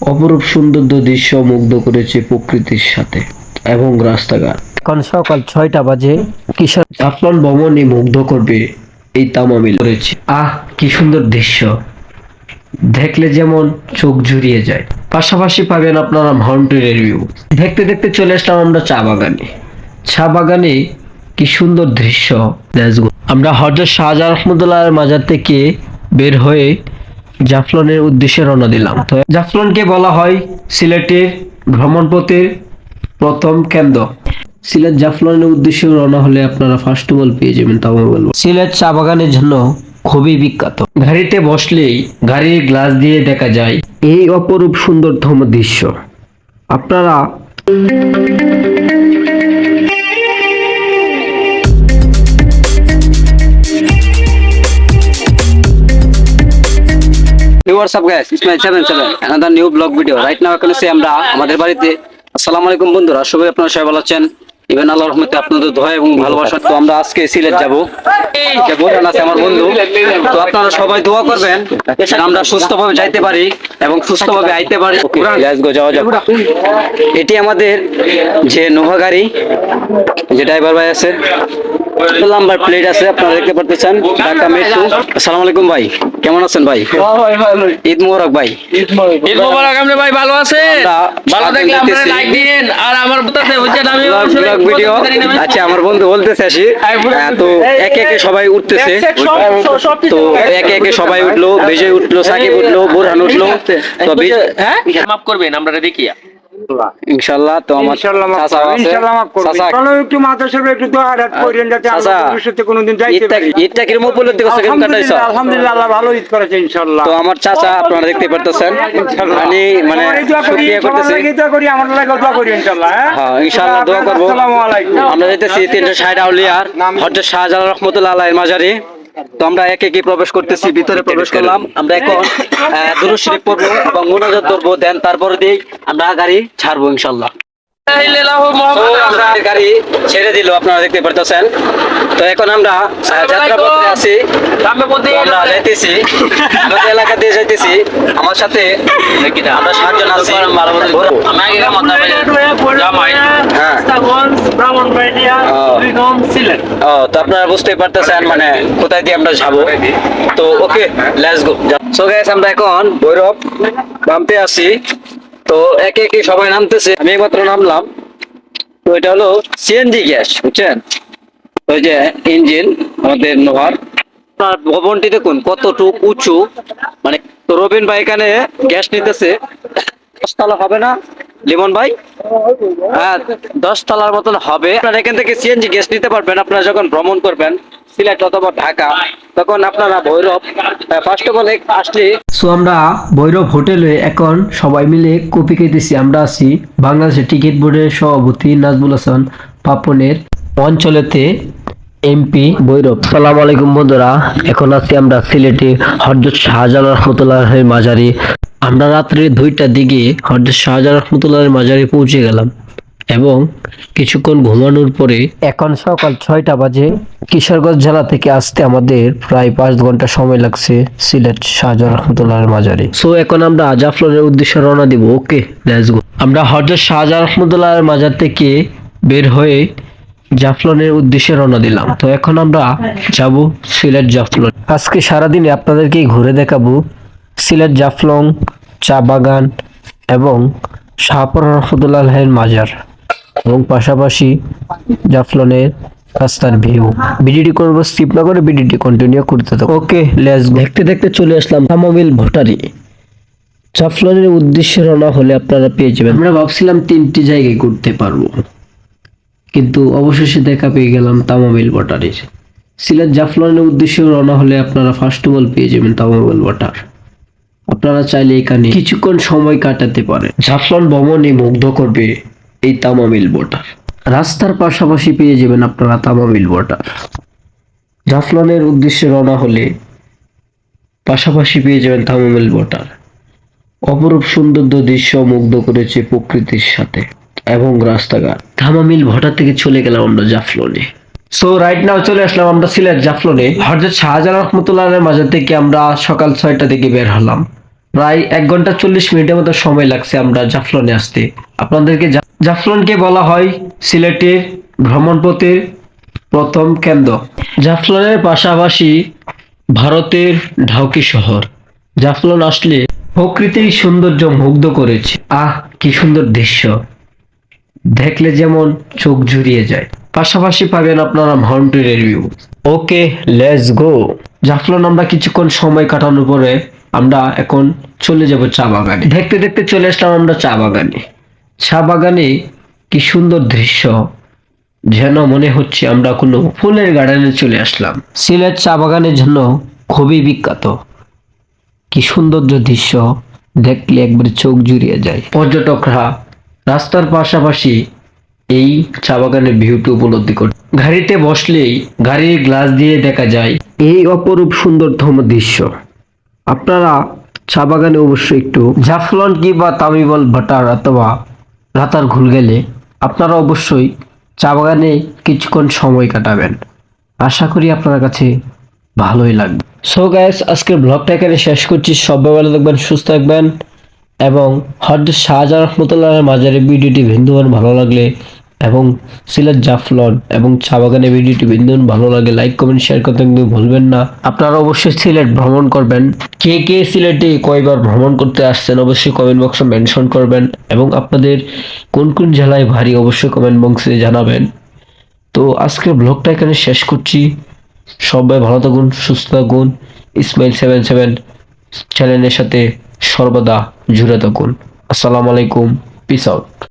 অপরূপ সুন্দর দৃশ্য মুগ্ধ করেছে প্রকৃতির সাথে এবং রাস্তাঘাট। এখন সকাল ছয়টা বাজে কিশোর জাফলন ভবনই মুগ্ধ করবে এই তামামিল করেছে। আহ কি সুন্দর দৃশ্য। দেখলে যেমন চোখ জুড়িয়ে যায়। পাশাপাশি পাবেন আপনারা মাউন্টেনের ভিউ দেখতে দেখতে চলে আসলাম আমরা চা বাগানে। চা বাগানে কি সুন্দর দৃশ্য. আমরা হজরত শাহজাহান রহমতুল্লাহ মাজার থেকে বের হয়ে জাফলনের উদ্দেশ্যে রওনা দিলাম। তো জাফলনকে বলা হয় সিলেটের ভ্রমণপথের প্রথম কেন্দ্র। সিলেট জাফলনের উদ্দেশ্যে রওনা হলে আপনারা ফার্স্ট অল পেয়ে যাবেন, তাও বলব। সিলেট চা বাগানের জন্য খুবই বিখ্যাত। গাড়িতে বসলেই গাড়ির গ্লাস দিয়ে দেখা যায় এই অপরূপ সুন্দরতম দৃশ্য আপনারা Hey, what's up guys? It's my 77 another new vlog video. Right now এখানে সে আমরা আমাদের বাড়িতে। আসসালামু আলাইকুম বন্ধুরা। সবাই আপনারা সবাই ভালো আছেন? ইভেন আল্লাহর রহমতে আপনাদের দোয়া এবং ভালোবাসা। তো আমরা আজকে সিলেট যাব। আছে আমার বন্ধু। তো আপনারা সবাই দোয়া করবেন আমরা সুস্থভাবে যাইতে পারি এবং সুস্থভাবে আইতে পারি। যাওয়া যাক। এটি আমাদের যে নোভা গাড়ি যে ড্রাইভার ভাই আছে নাম্বার প্লেট আছে আপনারা দেখতে পারতেছেন। ঢাকা মেট্রো। আসসালামু আলাইকুম ভাই কেমন আছেন ভাই? ঈদ মোবারক ভাই। ঈদ মোবারক। আপনি ভাই ভালো আছেন? ভালো থাকলে আপনারা লাইক দিন আর আমার বলতে হচ্ছে আমি ব্লগ ব্লগ ভিডিও আচ্ছা আমার বন্ধু বলতেছে আসি। তো একে একে সবাই উঠতেছে। তো একে একে সবাই উঠল বেজে উঠল সাকিব উঠল বোরহান উঠল। তো হ্যাঁ? মাফ করবেন আমরা দেখিয়া তো আমার চাচা আছে ইনশাল্লাহ মাফ করবেন। চাচা চলো একটু মাদ্রাসার একটু দোয়া আদাত করেন যাতে আমরা ভবিষ্যতে কোনোদিন যাইতে পারি। ঈদটা কিরম উপলব্ধি করছে কেমন কাটাইছো আলহামদুলিল্লাহ, আলহামদুলিল্লাহ, আল্লাহ ভালো ঈদ করেছে ইনশাল্লাহ। তো আমার চাচা আপনারা দেখতে পারতেছেন আমি মানে সবারই দোয়া করি, শুকরিয়া করতেছি দোয়া করি, আমার লাগেও দোয়া করি ইনশাল্লাহ, হ্যাঁ? হ্যাঁ ইনশাআল্লাহ দোয়া করব আসসালামু আলাইকুম। আমরা যেতেছি তিনশো ষাট আউলিয়ার হজরত শাহজালাল রহমতুল্লাহ আলাইহির মাজারে তো আমরা একে একে প্রবেশ করতেছি ভিতরে প্রবেশ করলাম। আমরা এখন দুরু শরীফ পড়ব এবং মোনাজাত করব দেন তারপরে দিয়ে আমরা গাড়ি ছাড়বো ইনশাল্লাহ আমরা গাড়ি ছেড়ে দিল আপনারা দেখতে পারতেছেন। তো এখন আমরা যাত্রাপথে আছি। আমরা যাইতেছি আমাদের এলাকা দিয়ে যাইতেছি। আমার সাথে আমরা সাতজন আছি। আগে জামাই। ও। তো আপনারা বুঝতেই পারতেছেন মানে কোথায় দিয়ে আমরা যাব। তো okay let's go so guys আমরা এখন ভৈরব নামতে আসি তো একে একে সবাই নামতেছে। আমি এইমাত্র নামলাম। তো এটা হলো সিএনজি গ্যাস বুঝছেন? ওই যে ইঞ্জিন আমাদের আপনার ভবনটি দেখুন কতটুক উঁচু। মানে তো রবিন ভাই এখানে গ্যাস নিতেছে। দশতলা হবে না? লিমন ভাই? হ্যাঁ দশ তলার মতন হবে। আপনারা এখান থেকে সিএনজি গ্যাস নিতে পারবেন। আপনারা যখন ভ্রমণ করবেন, সিলেট অথবা ঢাকা, তখন আপনারা ভৈরব ফার্স্ট অফ অল আসলে সো আমরা ভৈরব হোটেলে এখন সবাই মিলে কপি খেতেছি। আমরা আছি বাংলাদেশের টিকিট বোর্ডের সভাপতি নাজবুল হাসান পাপনের অঞ্চলেতে এমপি ভৈরব। সালাম আলাইকুম বন্ধুরা। এখন আছি আমরা সিলেটে হজরত শাহজালাল রহমতুল্লাহের মাজারে আমরা রাত্রে দুইটার দিকে হজরত শাহজালাল রহমতুল্লাহের মাজারে পৌঁছে গেলাম এবং কিছুক্ষণ ঘুমানোর পরে এখন সকাল ছয়টা বাজে কিশোরগঞ্জ জেলা থেকে আসতে আমাদের প্রায় পাঁচ ঘণ্টা সময় লাগছে সিলেট শাহজাহান রহমতুল্লাহর মাজারে। সো এখন আমরা জাফলনের উদ্দেশ্যে রওনা দিব। ওকে লেটস আমরা হজরত শাহজাহান রহমতুল্লাহর মাজার থেকে বের হয়ে জাফলনের উদ্দেশ্যে রওনা দিলাম। তো এখন আমরা যাব সিলেট জাফলন। আজকে সারাদিনে আপনাদেরকে ঘুরে দেখাবো সিলেট জাফলং, চা বাগান এবং শাহপুর রহমতুল্লাহের মাজার এবং পাশাপাশি জাফলনের রাস্তার ভিউ। ভিডিওটি করব স্কিপ না করে ভিডিওটি কন্টিনিউ করতে থাকো ওকে লেটস দেখতে দেখতে চলে আসলাম তামামিল ভোটারি। জাফলনের উদ্দেশ্যে রওনা হলে আপনারা পেয়ে যাবেন। আমরা ভাবছিলাম তিনটি জায়গায় ঘুরতে পারব, কিন্তু অবশেষে দেখা পেয়ে গেলাম তামামিল ভোটারির। সিলেট জাফলনের উদ্দেশ্যে রওনা হলে আপনারা ফার্স্ট অফ অল পেয়ে যাবেন তামামিল ভোটার। আপনারা চাইলে এখানে কিছুক্ষণ সময় কাটাতে পারেন। জাফলন ভ্রমণে মুগ্ধ করবে এই তামামিল বোটার রাস্তার পাশাপাশি পেয়ে যাবেন আপনারা তামামিল বোটার জাফলনের উদ্দেশ্যে রওনা হলে পাশাপাশি পেয়ে যাবেন তামামিল বোটার অপরূপ সুন্দর দৃশ্য মুগ্ধ করেছে প্রকৃতির সাথে এবং রাস্তাঘাট। থামামিল ভটা থেকে চলে গেলাম আমরা জাফলনে সো রাইট নাও চলে আসলাম আমরা সিলেট জাফলনে হজরত শাহজাহান রহমতুল্লাহ মাজার থেকে আমরা সকাল ছয়টা থেকে বের হলাম। প্রায় এক ঘণ্টা চল্লিশ মিনিটের মতো সময় লাগছে আমরা জাফলনে আসতে। আপনাদেরকে জাফলনকে বলা হয় সিলেটের ভ্রমণপথের প্রথম কেন্দ্র। জাফলনের পাশাপাশি ভারতের ঢাউকি শহর। জাফলন আসলে প্রকৃতির সৌন্দর্য মুগ্ধ করেছে। আহ কি সুন্দর দৃশ্য। দেখলে যেমন চোখ জুড়িয়ে যায়। পাশাপাশি পাবেন আপনারা মাউন্টেনের ভিউ ওকে লেটস গো জাফলন আমরা কিছুক্ষণ সময় কাটানোর পরে আমরা এখন চলে যাব চা বাগানে। দেখতে দেখতে চলে আসলাম আমরা চা বাগানে। চা বাগানে কি সুন্দর দৃশ্য, যেন মনে হচ্ছে আমরা কোনো ফুলের গার্ডেনে চলে আসলাম। সিলেট চা বাগানের জন্য খুবই বিখ্যাত। কি সৌন্দর্য দৃশ্য, দেখলে একবারে চোখ জুড়িয়ে যায়। পর্যটকরা রাস্তার পাশাপাশি এই চা বাগানের ভিউটি উপলব্ধি করে গাড়িতে বসলেই গাড়ির গ্লাস দিয়ে দেখা যায় এই অপরূপ সুন্দরতম দৃশ্য। আপনারা চা বাগানে অবশ্যই একটু জাফলন কি বা তামিবল ভাটার অথবা রাতার ঘুল গেলে আপনারা অবশ্যই চা বাগানে কিছুক্ষণ সময় কাটাবেন। আশা করি আপনার কাছে ভালোই লাগবে। সো গাইস আজকের ব্লগটা এখানে শেষ করছি। সবাই ভালো থাকবেন, সুস্থ থাকবেন এবং হজরত শাহজাহান রহমতুল্লাহের মাজারে ভিডিওটি বিন্দুমান ভালো লাগলে এবং সিলেট জাফলন এবং চা বাগানের ভিডিওটি বিন্দুমান ভালো লাগে লাইক কমেন্ট শেয়ার করতে কিন্তু ভুলবেন না। আপনারা অবশ্যই সিলেট ভ্রমণ করবেন। কে কে সিলেটে কয়বার ভ্রমণ করতে আসছেন অবশ্যই কমেন্ট বক্সে মেনশন করবেন এবং আপনাদের কোন কোন জেলায় ভারী অবশ্যই কমেন্ট বক্সে জানাবেন। তো আজকের ব্লগটা এখানে শেষ করছি। সবাই ভালো থাকুন, সুস্থ থাকুন ইসমাইল সেভেন সেভেন চ্যানেলের সাথে সর্বদা জুড়ে থাকুন। আসসালামু আলাইকুম পিস আউট